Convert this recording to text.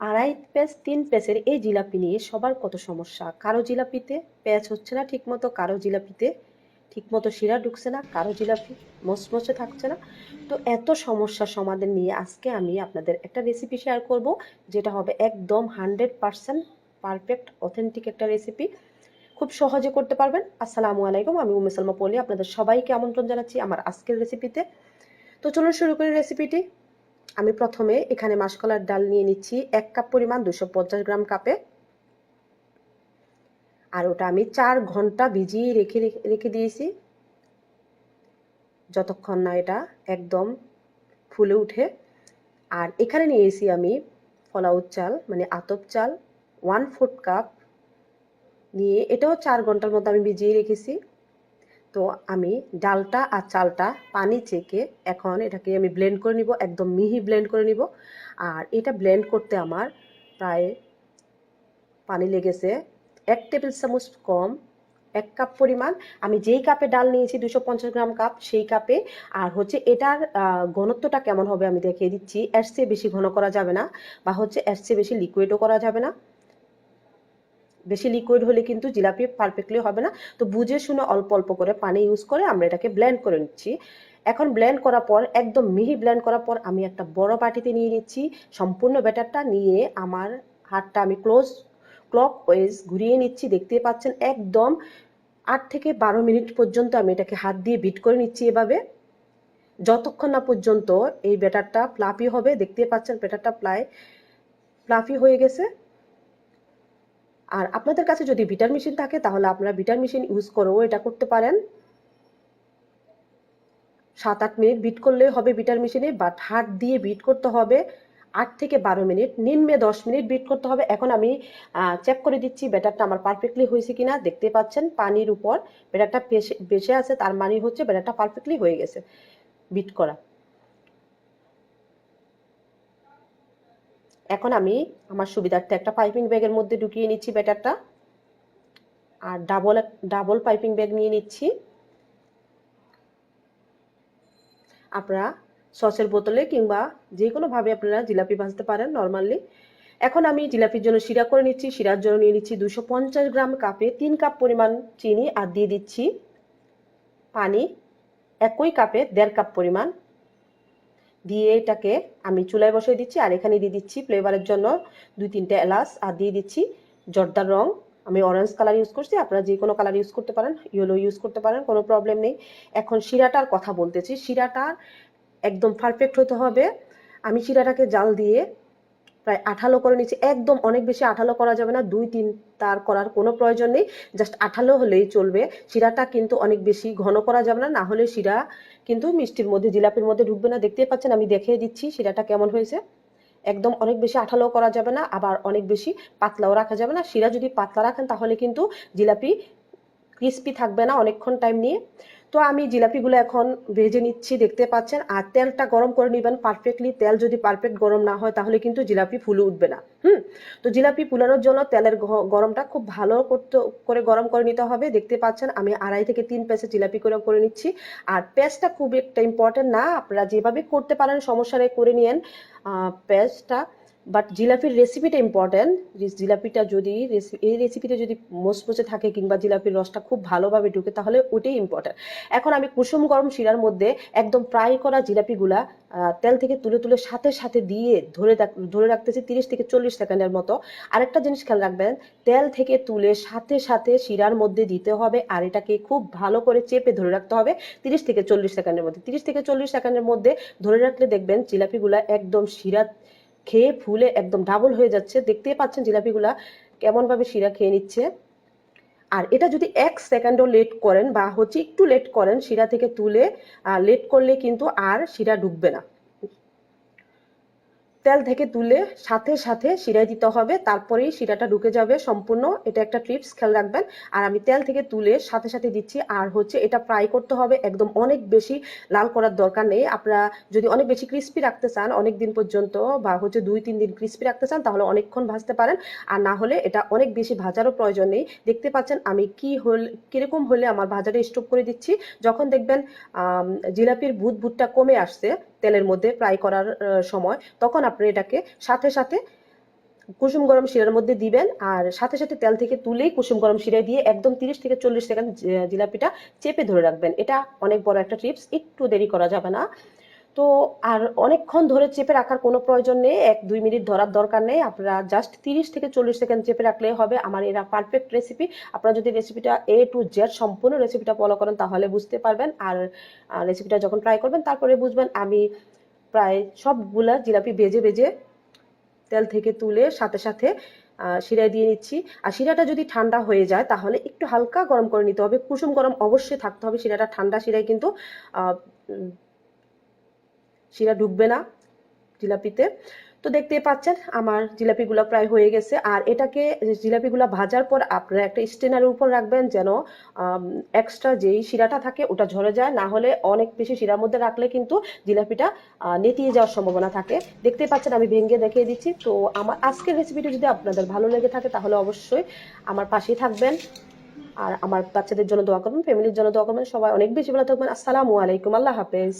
আড়াই পেঁচ তিন পেঁচের এই জিলাপি নিয়ে সবার কত সমস্যা? কারও জিলাপিতে পেঁচ হচ্ছে না ঠিকমতো, কারও জিলাপিতে ঠিকমতো শিরা ঢুকছে না, কারও জিলাপি মচমচে থাকছে না। তো এত সমস্যা সমাধান নিয়ে আজকে আমি আপনাদের একটা রেসিপি শেয়ার করব, যেটা হবে একদম হান্ড্রেড পারসেন্ট পারফেক্ট অথেন্টিক একটা রেসিপি খুব সহজে করতে পারবেন। আসসালামু আলাইকুম, আমি উমে সালমা পলি আপনাদের সবাইকে আমন্ত্রণ জানাচ্ছি আমার আজকের রেসিপিতে তো। চলুন শুরু করি রেসিপিটি আমি প্রথমে এখানে মাসকলার ডাল নিয়ে নিচ্ছি এক কাপ পরিমাণ দুশো গ্রাম কাপে। আর ওটা আমি চার ঘণ্টা ভিজিয়ে রেখে রেখে দিয়েছি। যতক্ষণ না এটা একদম ফুলে উঠে। আর এখানে নিয়েছি আমি ফলাউট চাল মানে আতপ চাল ওয়ান ফোর্থ কাপ নিয়ে এটাও চার ঘণ্টার মতো আমি ভিজিয়ে রেখেছি। তো আমি ডালটা আর চালটা পানি চেকে এখন এটাকে আমি ব্লেন্ড করে নিব, একদম মিহি ব্লেন্ড করে নিব। আর এটা ব্লেন্ড করতে আমার প্রায় পানি লেগেছে এক টেবিল চামচ কম, এক কাপ পরিমাণ। আমি যেই কাপে ডাল নিয়েছি দুশো পঞ্চাশ গ্রাম কাপ, সেই কাপে। আর হচ্ছে এটার ঘনত্বটা কেমন হবে আমি দেখিয়ে দিচ্ছি। এর চেয়ে বেশি ঘন করা যাবে না বা হচ্ছে এর চেয়ে বেশি লিকুইডও করা যাবে না। বেশি লিকুইড হলে কিন্তু জিলাপি পারফেক্টলি হবে না। তো বুঝে শুনে অল্প অল্প করে পানি ইউজ করে আমরা এটাকে ব্লেন্ড করে নিচ্ছি। এখন ব্লেন্ড করার পর, একদম মিহি ব্লেন্ড করার পর আমি একটা বড় বাটিতে নিয়ে নিচ্ছি। সম্পূর্ণ ব্যাটারটা নিয়ে আমার হাতটা আমি ক্লোজ ক্লক ওয়েজ ঘুরিয়ে নিচ্ছি। দেখতে পাচ্ছেন, একদম আট থেকে বারো মিনিট পর্যন্ত আমি এটাকে হাত দিয়ে বিট করে নিচ্ছি এভাবে। যতক্ষণ না পর্যন্ত এই ব্যাটারটা ফ্লাফি হবে দেখতে পাচ্ছেন ব্যাটারটা প্রায় ফ্লাফি হয়ে গেছে। আর আপনাদের কাছে যদি বিটার মেশিন থাকে, তাহলে আপনারা বিটার মেশিন ইউজ করেও এটা করতে পারেন। সাত আট মিনিট বিট করলেই হবে বিটার মেশিনে বাট হাত দিয়ে বিট করতে হবে আট থেকে বারো মিনিট, নিম্নে দশ মিনিট বিট করতে হবে। এখন আমি চেক করে দিচ্ছি ব্যাটারটা আমার পারফেক্টলি হয়েছে কিনা, দেখতে পাচ্ছেন পানির উপর। ব্যাটারটা বেশে আছে, তার মানে হচ্ছে ব্যাটারটা পারফেক্টলি হয়ে গেছে বিট করা। এখন আমি আমার সুবিধার্থে একটা পাইপিং ব্যাগের মধ্যে ঢুকিয়ে নিচ্ছি ব্যাটারটা। আর ডাবল ডাবল পাইপিং ব্যাগ নিয়ে নিচ্ছি। আপনারা সসের বোতলে কিংবা যে কোনোভাবে আপনারা জিলাপি ভাজতে পারেন নর্মালি। এখন আমি জিলাপির জন্য শিরা করে নিচ্ছি, শিরার জন্য নিয়ে নিচ্ছি দুশো পঞ্চাশ গ্রাম কাপে তিন কাপ পরিমাণ চিনি আর দিয়ে দিচ্ছি পানি। একই কাপে দেড় কাপ পরিমাণ দিয়ে এটাকে আমি চুলায় বসিয়ে দিচ্ছি, আর এখানে দিয়ে দিচ্ছি ফ্লেভারের জন্য দুই তিনটে এলাচ, আর দিয়ে দিচ্ছি জর্দার রং। আমি অরেঞ্জ কালার ইউজ করছি, আপনারা যে কোনো কালার ইউজ করতে পারেন ইয়েলো ইউজ করতে পারেন, কোনো প্রবলেম নেই। এখন শিরাটার কথা বলতেছি শিরাটার একদম পারফেক্ট হতে হবে। আমি শিরাটাকে জাল দিয়ে প্রায় আঠালো করে নিচ্ছি, একদম অনেক বেশি আঠালো করা যাবে না, দুই তিন তার করার কোনো প্রয়োজন নেই জাস্ট আঠালো হলেই চলবে। শিরাটা কিন্তু অনেক বেশি ঘন করা যাবে না না হলে শিরা কিন্তু মিষ্টির মধ্যে, জিলাপির মধ্যে ঢুকবে না, দেখতেই পাচ্ছেন, আমি দেখিয়ে দিচ্ছি শিরাটা কেমন হয়েছে। একদম অনেক বেশি আঠালো করা যাবে না, আবার অনেক বেশি পাতলাও রাখা যাবে না। শিরা যদি পাতলা রাখেন, তাহলে কিন্তু জিলাপি ক্রিস্পি থাকবে না, অনেকক্ষণ টাইম নিয়ে। তো আমি জিলাপিগুলো এখন ভেজে নিচ্ছি, দেখতে পাচ্ছেন। আর তেলটা গরম করে নেবেন পারফেক্টলি তেল যদি পারফেক্ট গরম না হয়, তাহলে কিন্তু জিলাপি ফুলে উঠবে না। হুম? তো জিলাপি ফুলানোর জন্য তেলের গরমটা খুব ভালো করতে, করে গরম করে নিতে হবে। দেখতে পাচ্ছেন, আমি আড়াই থেকে তিন পেসে জিলাপি করে করে নিচ্ছি। আর পেস্টটা খুব একটা ইম্পর্টেন্ট না। আপনারা যেভাবে করতে পারেন, সমস্যা করে নিয়েন। পেস্টটা বাট জিলাপির রেসিপিটা ইম্পর্টেন্ট জিলাপিটা যদি এই রেসিপিতে যদি মোচমোচে থাকে কিংবা জিলাপির রসটা খুব ভালোভাবে ঢুকে, তাহলে ওটাই ইম্পর্টেন্ট এখন আমি কুসুম গরম শিরার মধ্যে একদম ফ্রাই করা জিলাপিগুলা তেল থেকে তুলে তুলে সাথে সাথে দিয়ে ধরে ধরে রাখতেছি তিরিশ থেকে চল্লিশ সেকেন্ডের মতো। আরেকটা জিনিস খেয়াল রাখবেন, তেল থেকে তুলে সাথে সাথে শিরার মধ্যে দিতে হবে আর এটাকে খুব ভালো করে চেপে ধরে রাখতে হবে তিরিশ থেকে চল্লিশ সেকেন্ডের মধ্যে। তিরিশ থেকে চল্লিশ সেকেন্ডের মধ্যে ধরে রাখলে দেখবেন জিলাপিগুলা একদম শিরা খেয়ে ফুলে একদম ডাবল হয়ে যাচ্ছে। দেখতেই পাচ্ছেন জিলাপিগুলা কেমনভাবে শিরা খেয়ে নিচ্ছে। আর এটা যদি এক সেকেন্ডও লেট করেন বা হচ্ছে একটু লেট করেন, শিরা থেকে তুলে লেট করলে কিন্তু আর শিরা ঢুকবে না। তেল থেকে তুলে সাথে সাথে শিরায় দিতে হবে। তারপরেই শিরাটা ঢুকে যাবে সম্পূর্ণ। এটা একটা ট্রিপস খেয়াল রাখবেন। আর আমি তেল থেকে তুলে সাথে সাথে দিচ্ছি। আর হচ্ছে এটা ফ্রাই করতে হবে একদম অনেক বেশি লাল করার দরকার নেই। আপনারা যদি অনেক বেশি ক্রিস্পি রাখতে চান অনেক দিন পর্যন্ত বা হচ্ছে দুই, তিন দিন ক্রিস্পি রাখতে চান, তাহলে অনেকক্ষণ ভাজতে পারেন। আর না হলে এটা অনেক বেশি ভাজারও প্রয়োজন নেই। দেখতে পাচ্ছেন আমি কি হল, কীরকম হলে আমার ভাজাটা স্টপ করে দিচ্ছি। যখন দেখবেন জিলাপির ভুত ভুতটা কমে আসছে তেলের মধ্যে ফ্রাই করার সময়, তখন আপনি এটাকে সাথে সাথে কুসুম গরম শিরার মধ্যে দিবেন আর সাথে সাথে তেল থেকে তুলেই কুসুম গরম শিরায় দিয়ে একদম তিরিশ থেকে চল্লিশ সেকেন্ড জিলাপিটা চেপে ধরে রাখবেন। এটা অনেক বড় একটা টিপস একটু দেরি করা যাবে না। তো আর অনেকক্ষণ ধরে চেপে রাখার কোনো প্রয়োজন নেই। এক, দুই মিনিট ধরার দরকার নেই। আপনারা জাস্ট তিরিশ থেকে চল্লিশ সেকেন্ড চেপে রাখলেই হবে। আমার এরা পারফেক্ট রেসিপি আপনারা যদি রেসিপিটা এ টু জেড সম্পূর্ণ রেসিপিটা ফলো করেন, তাহলে বুঝতে পারবেন। আর রেসিপিটা যখন ট্রাই করবেন, তারপরে বুঝবেন আমি প্রায় সবগুলা জিলাপি ভেজে ভেজে তেল থেকে তুলে সাথে সাথে শিরায় দিয়ে নিচ্ছি। আর শিরাটা যদি ঠান্ডা হয়ে যায়, তাহলে একটু হালকা গরম করে নিতে হবে। কুসুম গরম অবশ্যই থাকতে হবে। শিরাটা ঠান্ডা শিরায় কিন্তু শিরা ঢুকবে না জিলাপিতে। তো দেখতেই পাচ্ছেন, আমার জিলাপিগুলো প্রায় হয়ে গেছে। আর এটাকে জিলাপিগুলো ভাজার পর আপনারা একটা স্টেনারের উপর রাখবেন যেন এক্সট্রা যেই শিরাটা থাকে ওটা ঝরে যায়। না হলে অনেক বেশি শিরার মধ্যে রাখলে কিন্তু জিলাপিটা নেতিয়ে যাওয়ার সম্ভাবনা থাকে। দেখতেই পাচ্ছেন, আমি ভেঙে দেখিয়ে দিচ্ছি। তো আমার আজকের রেসিপিটি যদি আপনাদের ভালো লেগে থাকে তাহলে অবশ্যই আমার পাশেই থাকবেন। আর আমার বাচ্চাদের জন্য দোয়া করবেন ফ্যামিলির জন্য দোয়া করবেন। সবাই অনেক বেশি ভালো থাকবেন। আসসালামু আলাইকুম। আল্লাহ হাফেজ।